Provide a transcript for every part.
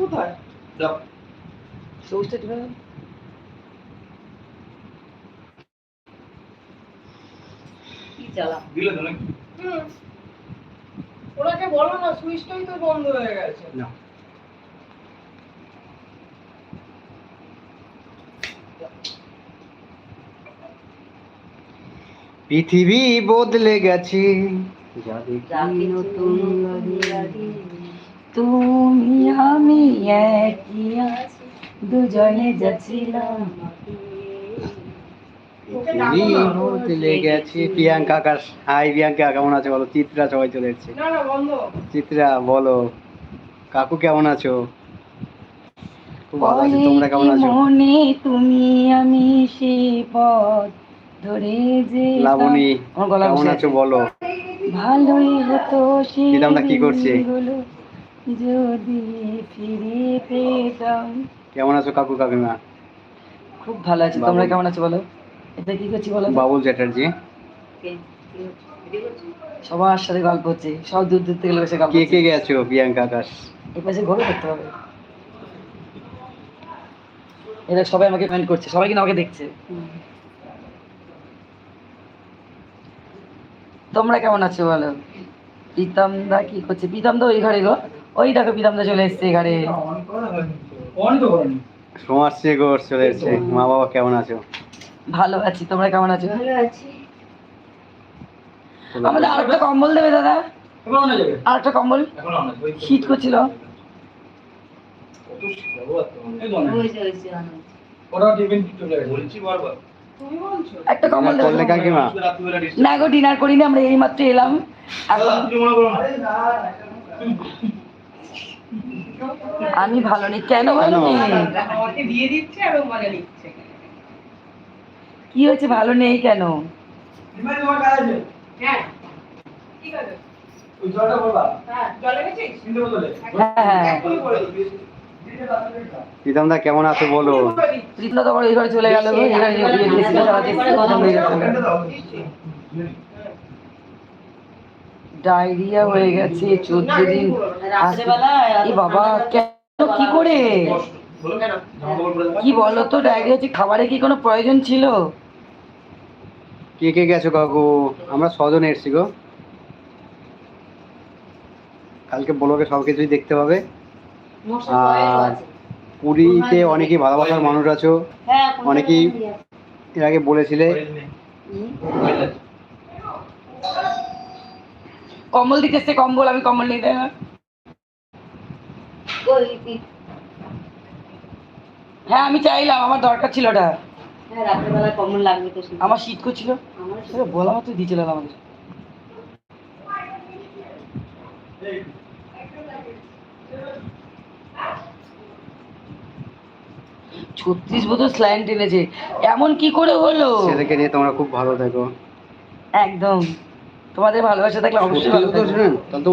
কোথায়? দাও সবুজটা টিপে দাও। দিলে তো নাকি? ওনাকে বলো না সুইচটাই তো বন্ধ হয়ে গেছে। না। পৃথিবী বদলে গেছে। যা যা দেখি নতুন লাগে। তুমি আমি। দুজনে যাচ্ছিলাম। ওকে পৃথিবী ডাকো না। বদলে গেছে। প্রিয়াঙ্কা আকাশ। হাই প্রিয়াঙ্কা কেমন আছো বলো? চিত্রা সবাই চলে এসছে। না না বন্ধ। চিত্রা বলো। কাকু কেমন আছো? খুব ভালো আছি। তোমরা কেমন আছো? মনে তুমি আমি সে পথ ধরে যে লাবণী কেমন আছো বলো? ভালোই হতো কি করছে? যদি ফিরে পেতাম কেমন আছো কাকু কাকিমা? খুব ভালো আছি। তোমরা কেমন আছো বলো? এটা কি করছি বলো? বাবুল চ্যাটার্জি? সবার সাথে গল্প হচ্ছে। সব দূর দূর থেকে বসে গল্প কে কে গেছো প্রিয়াঙ্কা আকাশ এই পাশে ঘরে করতে হবে। এরা সবাই আমাকে কমেন্ট করছে। সবাই কিন্তু আমাকে দেখছে। তোমরা কেমন আছো বলো? প্রীতম দা কি করছে? প্রীতম দা ওই ঘরে গো। ওই দেখো প্রীতম দা চলে এসছে এই ঘরে। চলে এসছে। মা বাবা কেমন আছো? ভালো আছি। তোমরা কেমন আছো? ভালো আছি। আমাদের আরেকটা কম্বল দেবে দাদা। আরেকটা কম্বল? শীত করছিল। একটা কম্বল না গো ডিনার করিনি আমরা এই মাত্র এলাম। এখন তুমি মনে করো না? আমি ভালো নেই। কেন ভালো নেই? দিয়ে দিচ্ছে আর ও মজা নিচ্ছে। কি হয়েছে ভালো নেই কেন? হ্যাঁ। ঠিক আছে জলটা বলবা হ্যাঁ জলে গেছিস কিনতে হ্যাঁ। প্রীতম দা কেমন আছো বলো? এখনই বলে দিচ্ছি। প্রীতম তো আবার এই ঘরে চলে গেল গো এই ঘরে দিয়ে দিয়েছিল সারা দিন খতম হয়ে গেছে ডায়রিয়া হয়ে গেছে চোদ্দ দিন। এই বাবা কেন কি করে? কি বলো তো ডায়রিয়া হচ্ছে খাবারে কি কোনো প্রয়োজন ছিল? কে কে গেছো কাকু? আমরা ছজন এসছি গো। কালকে ব্লগে সব কিছুই দেখতে পাবে। আর পুরীতে অনেকেই ভালোবাসার মানুষ আছো। হ্যাঁ অনেকেই? এর আগে বলেছিলে? কম্বল দিতে এসছে কম্বল আমি কম্বল নিয়ে দেয় না। হ্যাঁ আমি চাইলাম আমার দরকার ছিল ওটা। হ্যাঁ। আমার শীত করছিল। বলা মতো দিয়ে চলে আমাদের ছত্রিশ বোতল স্লাইন টেনেছে। এমন কি করে হলো? নিয়ে তোমরা খুব ভালো থাকো। একদম। তোমাদের ভালোবাসা থাকলে অবশ্যই ভালো শুনেন তাহলে তো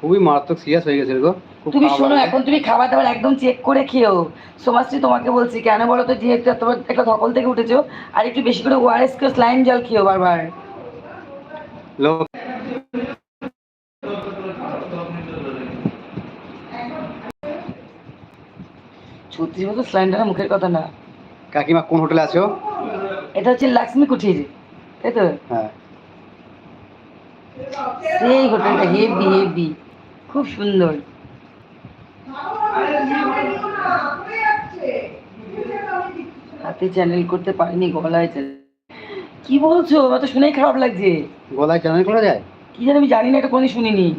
খুবই মারাত্মক সিরিয়াস হয়ে গেছিল গো। তুমি শোনো এখন তুমি খাবার দাবার একদম চেক করে খেও সোমাশ্রী তোমাকে বলছি কেন বলো তো যেহেতু তোমার একটা ধকল থেকে উঠেছো আর একটু বেশি করে ওআরএস করে স্লাইন জল খেও বারবার। লোক ছত্রিশ বোতল স্লাইন টানা মুখের কথা না। কাকিমা কোন হোটেলে আছো? এটা হচ্ছে লক্ষ্মী কুঠির তাই তো? হ্যাঁ। সেই হোটেলটা হেভি হেভি খুব সুন্দর। হাতে চ্যানেল করতে পারিনি গলায় channel। কি বলছো? আমার তো শুনেই খারাপ লাগছে। গলায় চ্যানেল করা যায়? কি জানি আমি জানি না এটা কোনদিন শুনিনি।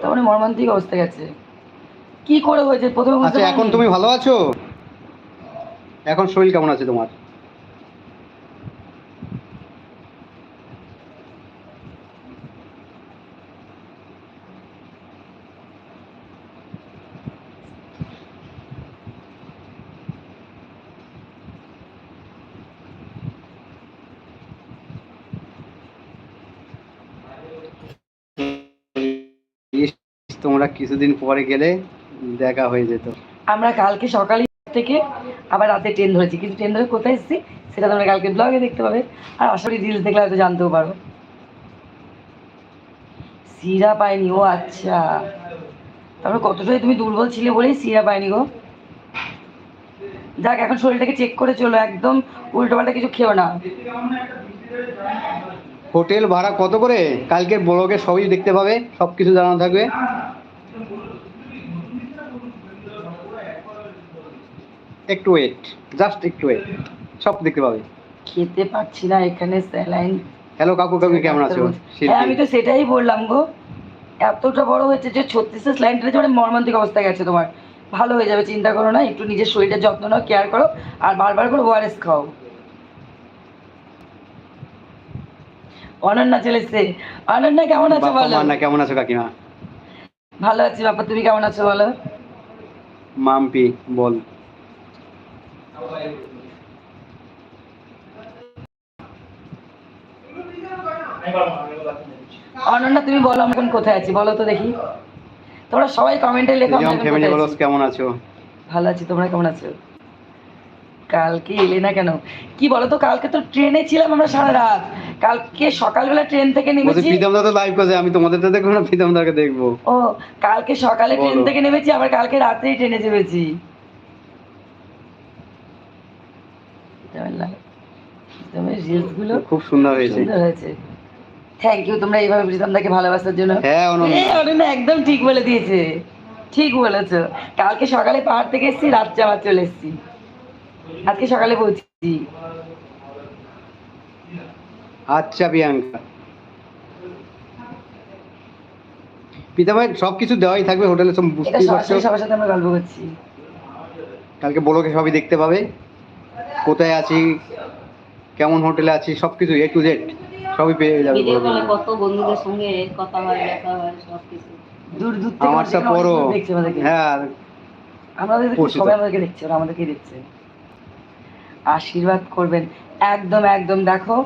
তার মানে মর্মান্তিক অবস্থা গেছে। কি করে হয়েছে? প্রথমে আচ্ছা এখন তুমি ভালো আছো? এখন শরীর কেমন আছে তোমার? তোমরা কিছুদিন পরে গেলে দেখা হয়ে যেত। আমরা কালকে সকালে থেকে আবার রাতে ট্রেন ধরেছি। কিন্তু ট্রেন ধরে কোথায় এসেছি, সেটা তোমরা কালকে ব্লগে দেখতে পাবে। আর আশা করি রিলস দেখলে হয়তো জানতেও পারো। সিরা পায়নি, ও আচ্ছা। তারপরে কতটাই তুমি দুর্বল ছিলে বলেই সিরা পায়নি গো। যাক, এখন শরীরটাকে চেক করে চলো, একদম উল্টো পাল্টা কিছু খেও না। হোটেল ভাড়া কত করে? কালকের ব্লগে সবই দেখতে পাবে সব কিছু জানানো থাকবে। একটু ওয়েট জাস্ট একটু ওয়েট সব দেখতে পাবে। খেতে পাচ্ছি না এখানে স্যালাইন। হ্যালো কাকু কাকু কেমন আছো? হ্যাঁ আমি তো সেটাই বললাম গো। এতটা বড় হয়েছে যে ছত্রিশে স্লাইনটা মানে মর্মান্তিক অবস্থা গেছে তোমার। ভালো হয়ে যাবে চিন্তা করো না একটু নিজের শরীরের যত্ন নাও কেয়ার করো আর বারবার করে ওআরএস খাও। অনন্যা চলে এসছে। অনন্যা কেমন আছো বলো? মান্না কেমন আছো কাকিমা? ভালো আছি বাপ্পা তুমি কেমন আছো বলো? মাম্পি বল। অনন্যা তুমি বলো আমি এখন কোথায় আছি? বলো তো দেখি। তোমরা সবাই কমেন্টে লেখো ফ্যামিলি বলো কেমন আছো? ভালো আছি তোমরা কেমন আছো? কালকে এলে না কেন? কি বলো তো কালকে তো ট্রেনে ছিলাম আমরা সারা রাত। কালকে সকালবেলা ট্রেন থেকে নেমেছি? প্রীতম দা তো লাইভ করছে আমি তোমাদের তো দেখব না প্রীতম দাকে দেখব? ও কালকে সকালে ট্রেন থেকে নেমেছি আবার কালকে রাতেই ট্রেনে চেপেছি। রিলসগুলো খুব সুন্দর হয়েছে। সুন্দর হয়েছে। থ্যাংক ইউ তোমরা এইভাবে প্রীতম দাকে ভালোবাসার জন্য। হ্যাঁ অনন্যা একদম ঠিক বলে দিয়েছে। ঠিক বলেছ। কালকে সকালে পাহাড় থেকে এসেছি রাত্রে আবার চলে এসেছি। আজকে সকালে পৌঁছেছি। আচ্ছা প্রিয়াঙ্কা। পিতা ভাই সব কিছু দেওয়াই থাকবে হোটেলে সব বুঝতেই পারছ সবার সাথে আমরা গল্প করছি। কালকে বলোকে সবই দেখতে পাবে। কোথায় আছি কেমন হোটেলে আছি সবকিছু এ টু জেড সবই পেয়ে যাবে ভিডিও কলে কত বন্ধুদের সঙ্গে কথা হয় দেখা হয় সব কিছু দূর দূর থেকে আমার হ্যাঁ আমাদের সবাই আমাদেরকে দেখছে ওরা আমাদেরকে দেখছে। আশীর্বাদ করবেন। একদম একদম দেখো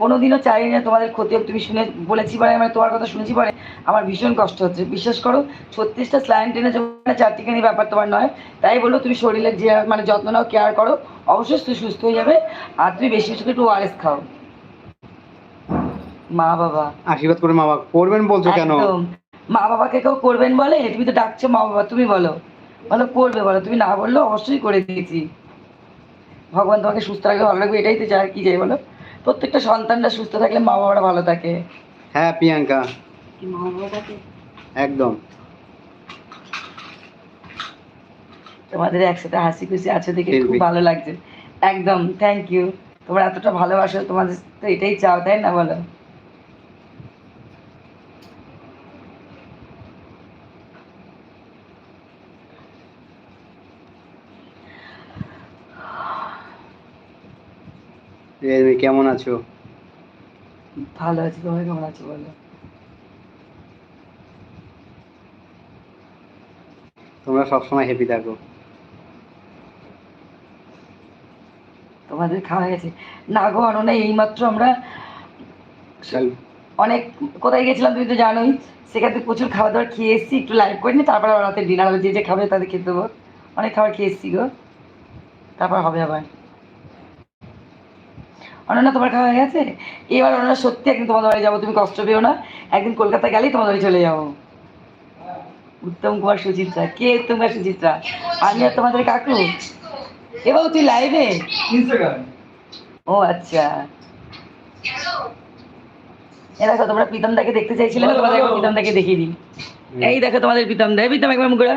কোনোদিনও চাই না তোমাদের ক্ষতি হোক। তুমি শুনে বলেছি পরে আমি তোমার কথা শুনেছি পরে। আমার ভীষণ কষ্ট হচ্ছে। বিশ্বাস করো ছত্রিশটা স্লাইন টেনে যখন চারটিখানি ব্যাপার তোমার নয়। তাই বলল তুমি শরীরের যে মানে যত্ন নাও কেয়ার করো অবশ্যই তুমি সুস্থ হয়ে যাবে। আর তুমি বেশি বেশি একটু ওআরএস খাও। মা বাবা। আশীর্বাদ করে মা বাবা। করবেন বলছো কেন? মা বাবাকে কেউ করবেন বলে? তুমি তো ডাকছো মা বাবা তুমি বলো। বলো করবে বলো। তুমি না বলল অবশ্যই করে দিয়েছি। ভগবান তোমাকে সুস্থ রাখবে ভালো রাখবে এটাই তো চাই কি চাই বলো? প্রত্যেকটা সন্তানরা সুস্থ থাকলে মা বাবারা ভালো থাকে। হ্যাঁ প্রিয়াঙ্কা। কি মা বাবাকে একদম। তোমাদের একসাথে হাসি খুশি আছে দেখে খুব ভালো লাগছে। একদম থ্যাংক ইউ তোমরা এতটা ভালোবাসো তোমাদের তো এটাই চাও তাই না বলো? কেমন আছো? ভালো আছি তোমরা কেমন আছো বলো? তোমরা সবসময় হ্যাপি থাকো। তোমাদের খাওয়া গেছে? না গো অননা এইমাত্র আমরা অনেক কোথায় গেছিলাম তুমি তো জানোই। সেখান থেকে প্রচুর খাওয়া দাওয়া খেয়ে এসেছি একটু লাইভ করে নি তারপরে রাতে ডিনার যে যে খাবে তাদের খেতে দেবো। অনেক খাবার খেয়ে এসেছি গো। তারপর হবে আবার। অনন্যা তোমার খাওয়া হয়ে গেছে? এবার অনন্যা সত্যি একদিন তোমাদের বাড়ি যাব তুমি কষ্ট পেও না। একদিন কলকাতা গেলেই তোমাদের বাড়ি চলে যাব। উত্তম কুমার সুচিত্রা। কে উত্তম কুমার সুচিত্রা? আমি আর তোমাদের কাকু। এবার তুই লাইভে ও আচ্ছা। এ দেখো তোমরা প্রীতম দাকে দেখতে চাইছিলে না? তোমাদের প্রীতম দাকে দেখিয়ে দিই। এই দেখো তোমাদের প্রীতম দা। প্রীতম একবার মুখ ঘোরা।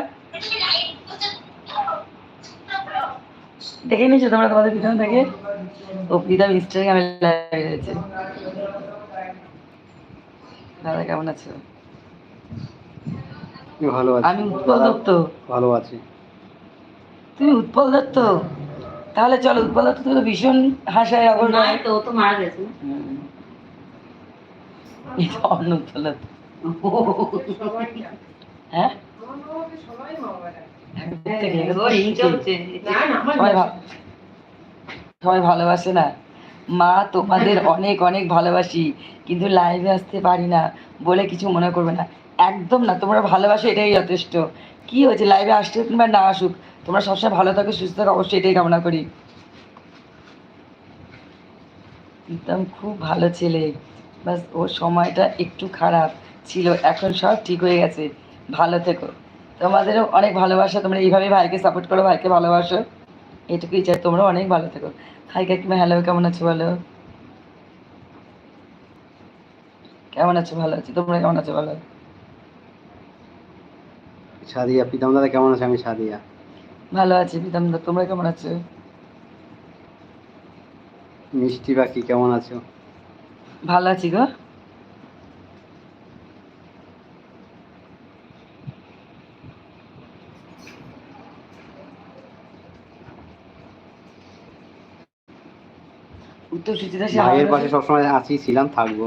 দেখে নিয়েছো তোমরা তোমাদের প্রীতম দাকে? ও প্রীতম ইনস্টাগ্রামে লাইভ রয়েছে দাদা কেমন আছো? ভালো আছি। আমি উৎপল দত্ত। ভালো আছি। তুমি উৎপল দত্ত? তাহলে চলো উৎপল দত্ত তো ভীষণ হাসায় অগর নাই তো তো মারা গেছে। এটা অন্য উৎপল দত্ত। হ্যাঁ? সবাই মা বাবা ডাকে। ও রিং চলছে না, না, আমার সবাই ভালোবাসে না। মা তোমাদের অনেক অনেক ভালোবাসি কিন্তু লাইভে আসতে পারি না বলে কিছু মনে করবে না। একদম না তোমরা ভালোবাসো এটাই যথেষ্ট। কি হয়েছে লাইভে আসতে কিংবা না আসুক তোমরা সবসময় ভালো থাকো সুস্থ থাকো অবশ্যই এটাই কামনা করি। প্রীতম খুব ভালো ছেলে। বাস ওর সময়টা একটু খারাপ ছিল এখন সব ঠিক হয়ে গেছে। ভালো থেকো। তোমাদেরও অনেক ভালোবাসা তোমরা এইভাবে ভাইকে সাপোর্ট করো ভাইকে ভালোবাসো। এটুকুই চাই তোমরা অনেক ভালো থেকো। হাই কাকিমা হ্যালো কেমন আছো বলো? কেমন আছো? ভালো আছি। তোমরা কেমন আছো বলো? সাদিয়া প্রীতম দাদা কেমন আছো? আমি সাদিয়া। ভালো আছি প্রীতম দাদা তোমরা কেমন আছো? মিষ্টি বাকি কেমন আছো? ভালো আছি গো। সুচিতা ভাইয়ের পাশে সবসময় আছি ছিলাম থাকব।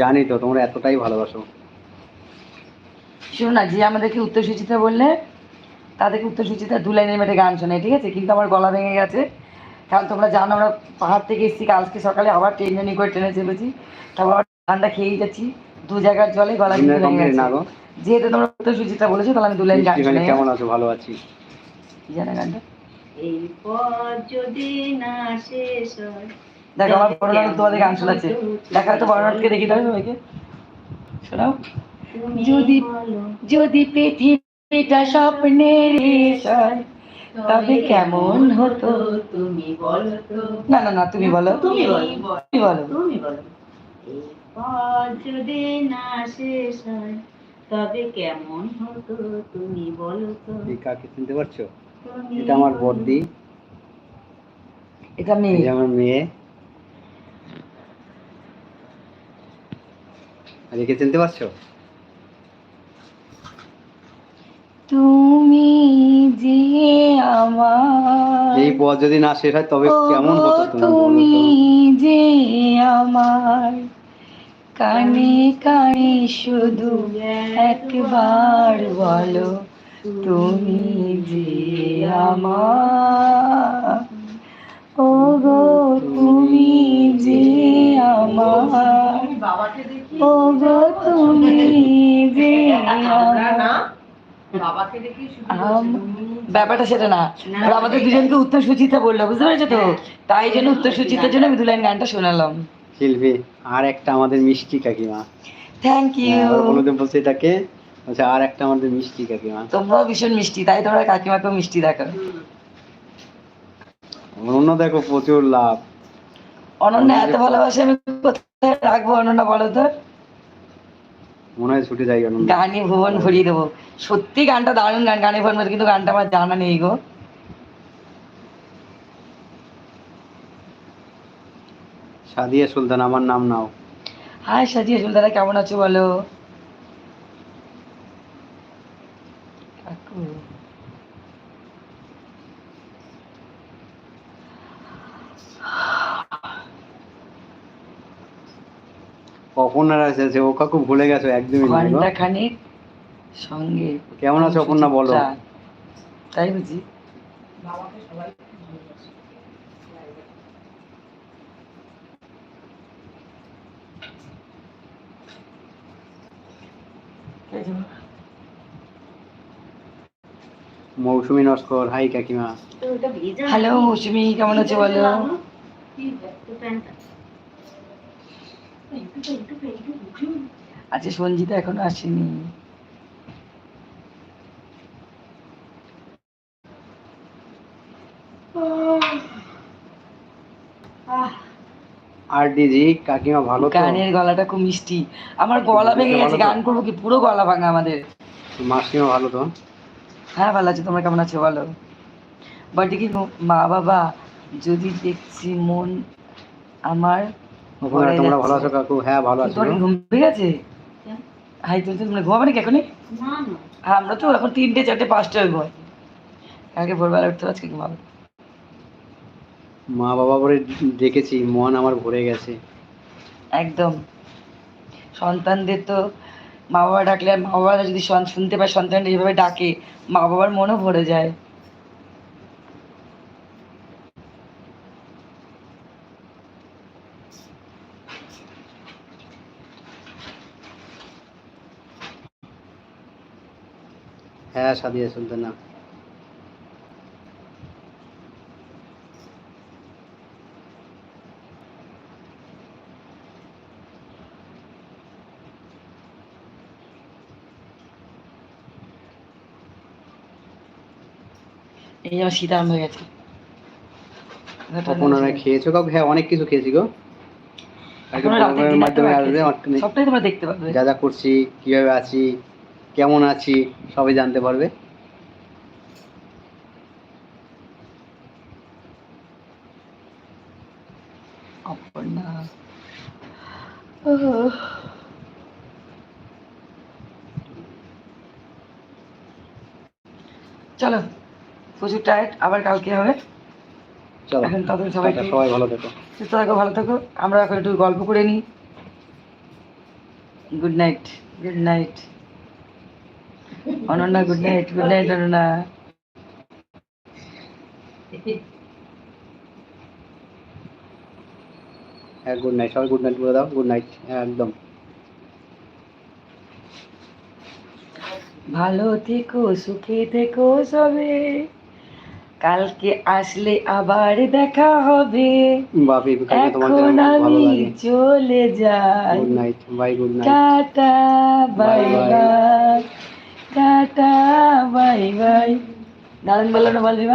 জানি তো তোমরা এতটাই ভালোবাসো। শোনো না যে আমাদেরকে উত্তর সুচিতা বললে তাদেরকে উত্তর সুচিতা দু লাইনের মেটে গান শোনায় ঠিক আছে? কিন্তু আমার গলা ভেঙে গেছে। কারণ তোমরা জানো আমরা পাহাড় থেকে এসেছি কালকে সকালে আবার ট্রেন জার্নি করে ট্রেনে চেপেছি। তারপর আবার ঠান্ডা খেয়েই যাচ্ছি দু জায়গার জলে গলা কিন্তু ভেঙে গেছে। যেহেতু তোমরা উত্তর সুচিতা বলেছ তাহলে আমি দু লাইন গান কেমন আছো? ভালো আছি। জানা গানটা? এই পথ যদি না শেষ হয় দেখো আমার তোমাদের গান শোনাচ্ছে। দেখা তো দেখি দাও সবাইকে। শোনাও। যদি যদি পৃথিবীটা স্বপ্নের হয় তবে কেমন হতো? তুমি বলো তো। না না না তুমি বলো। তুমি বলো। তুমি বলো। তুমি বলো। এই পথ যদি না শেষ হয় তবে কেমন হতো তুমি বলো তো। কাকে চিনতে পারছ? এটা আমার বর্দি এটা মেয়ে। যে আমার মেয়ে। আর একে চিনতে পারছ? তুমি যে আমার এই পথ যদি না শেষ হয় তবে কেমন হতো তুমি যে আমার কানে কানে শুধু একবার বলো। তুমি যে আমার ওগো তুমি যে আমার ওগো তুমি যে ব্যাপারটা সেটা না। আমাদের দুজনকে উত্তর সুচিতা বলল বুঝতে পেরেছ তো? তাই জন্য উত্তর সুচিতার জন্য আমি দু লাইন গানটা শোনালাম। শিল্পী আর একটা আমাদের মিষ্টি কাকিমা। থ্যাংক ইউ কোনোদিন বলছে এটাকে বলছে আর একটা আমাদের মিষ্টি কাকিমা। তোমরাও ভীষণ মিষ্টি তাই তোমরা কাকিমাকেও মিষ্টি দেখো। দেখো প্রচুর লাভ। অনন্যা এত ভালোবাসে আমি কোথায় রাখব অনন্যা বলো তো? মনে হয় ছুটে যাই গানে ভুবন ভরিয়ে দেবো। সত্যি গানটা দারুণ গান গানে ভুবন কিন্তু গানটা আমার জানা নেই গো। সাদিয়া সুলতান আমার নাম নাও। হাই সাজিয়া সুলতানা কেমন আছো বলো কাকু অপর্ণারা এসেছে ও কাকু ভুলে গেছো একদমই না ঘণ্টা খানিক সঙ্গে কেমন আছো অপর্ণা বলো। তাই বুঝি। মৌসুমী নস্কর হাই কাকিমা। তো ওটা ভিজা হ্যালো মৌসুমি কেমন আছো বলো? আচ্ছা সঞ্জিতা এখনও আসেনি। আর ডিজি কাকিমা ভালো গানের গলাটা খুব মিষ্টি। আমার গলা ভেঙে গেছে গান করব কি? পুরো গলা ভাঙা আমাদের। মাসিমা ভালো তো? হ্যাঁ ভালো আছো। তোমরা কেমন আছো? বলো। বাট কি মা বাবা যদি দেখছি মন আমার তোমরা ভালো আছো কাকু? হ্যাঁ ভালো আছো। তোর ঘুম? হাই তুমি ঘুমাবে নাকি এখনই? না না। আমরা তো এখন তিনটে চারটে ঘুমাই। কালকে ভোরবেলা উঠতে আজকে ঘুমাবে। মা বাবা বলে ডেকেছি মন আমার ভরে গেছে। একদম। সন্তানদের তো মা বাবা ডাকলে মা বাবারা যদি শুনতে পায় সন্তানরা যেভাবে ডাকে মা বাবার মনও ভরে যায়। ছায়া সাজিয়ে চলতে না? এই খেয়েছো? হ্যাঁ অনেক কিছু খেয়েছি মাধ্যমে দেখতে যা যা করছি কীভাবে আছি কেমন আছি সবাই জানতে পারবে। চলো প্রচুর টায়ার্ড আবার কালকে হবে। চলো এখন তাদের সবাই সবাই ভালো থেকো। সুস্থ থাকো ভালো থাকো। আমরা এখন একটু গল্প করে নিই। Good night good night Ananya good night good night Ananya. হ্যাঁ গুড নাইট সবাই গুড নাইট বলে দাও গুড নাইট একদম। ভালো থেকো সুখে থেকো সবে। কালকে আসলে আবার দেখা হবে। এখন আমি চলে যাই। Good night bye tata. Bye tata bye bye দারুণ বলল না বলবি